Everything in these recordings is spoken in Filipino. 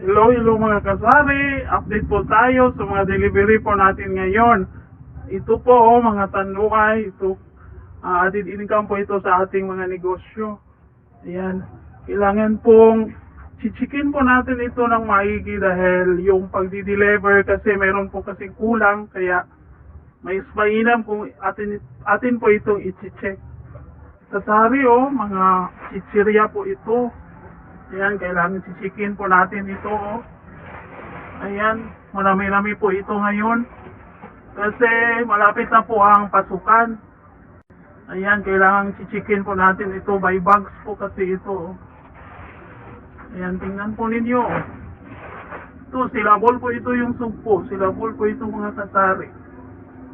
Hello, hello mga kasari. Update po tayo sa mga delivery po natin ngayon. Ito po oh, mga tanduay. Ito, uh, added income po ito sa ating mga negosyo. Ayan. Kailangan pong chichikin po natin ito ng maigi dahil yung pagdi-deliver kasi meron po kasi kulang kaya may mainam kung atin, atin po itong i-check. Kasari oh, mga chichirya po ito. Ayan, kailangan sisikin po natin ito. Oh. Ayan, marami-rami po ito ngayon. Kasi malapit na po ang pasukan. Ayan, kailangan sisikin po natin ito by bags po kasi ito. Oh. Ayan, tingnan po ninyo. oh. Ito, silabol po ito yung sugpo. Silabol po ito mga kasari.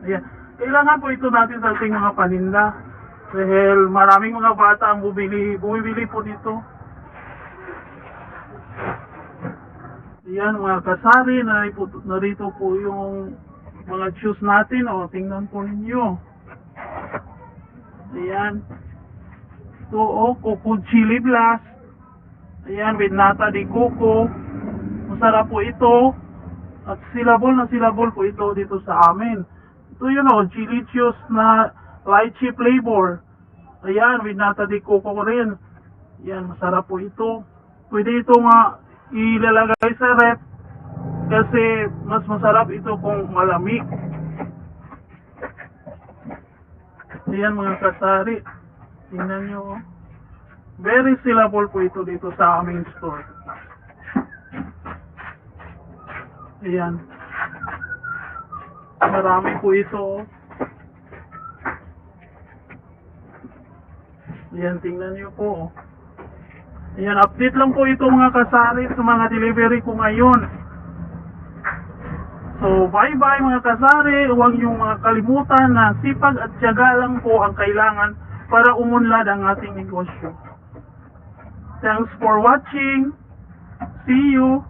Ayan, kailangan po ito natin sa ating mga paninda. Dahil maraming mga bata ang bumili, bumibili po dito. Yan mga kasari, narito, narito po yung mga shoes natin. O, tingnan po ninyo. Ayan. Ito o, Coco Chili Blast. Ayan, with nata de coco. Masarap po ito. At silabol na silabol po ito dito sa amin. Ito yun o, chili cheese na lychee flavor. Ayan, with nata de coco rin. Ayan, masarap po ito. Pwede ito nga ilalagay sa rep kasi mas masarap ito kung malamig. Ayan mga kasari. Tingnan nyo. oh. Very sellable po ito dito sa aming store. Ayan. Marami po ito. oh. Ayan, tingnan nyo po. oh. Ayan, update lang po ito mga kasari sa mga delivery ko ngayon. So, bye-bye mga kasari. Huwag yung mga kalimutan na sipag at tiyaga lang po ang kailangan para umunlad ang ating negosyo. Thanks for watching. See you.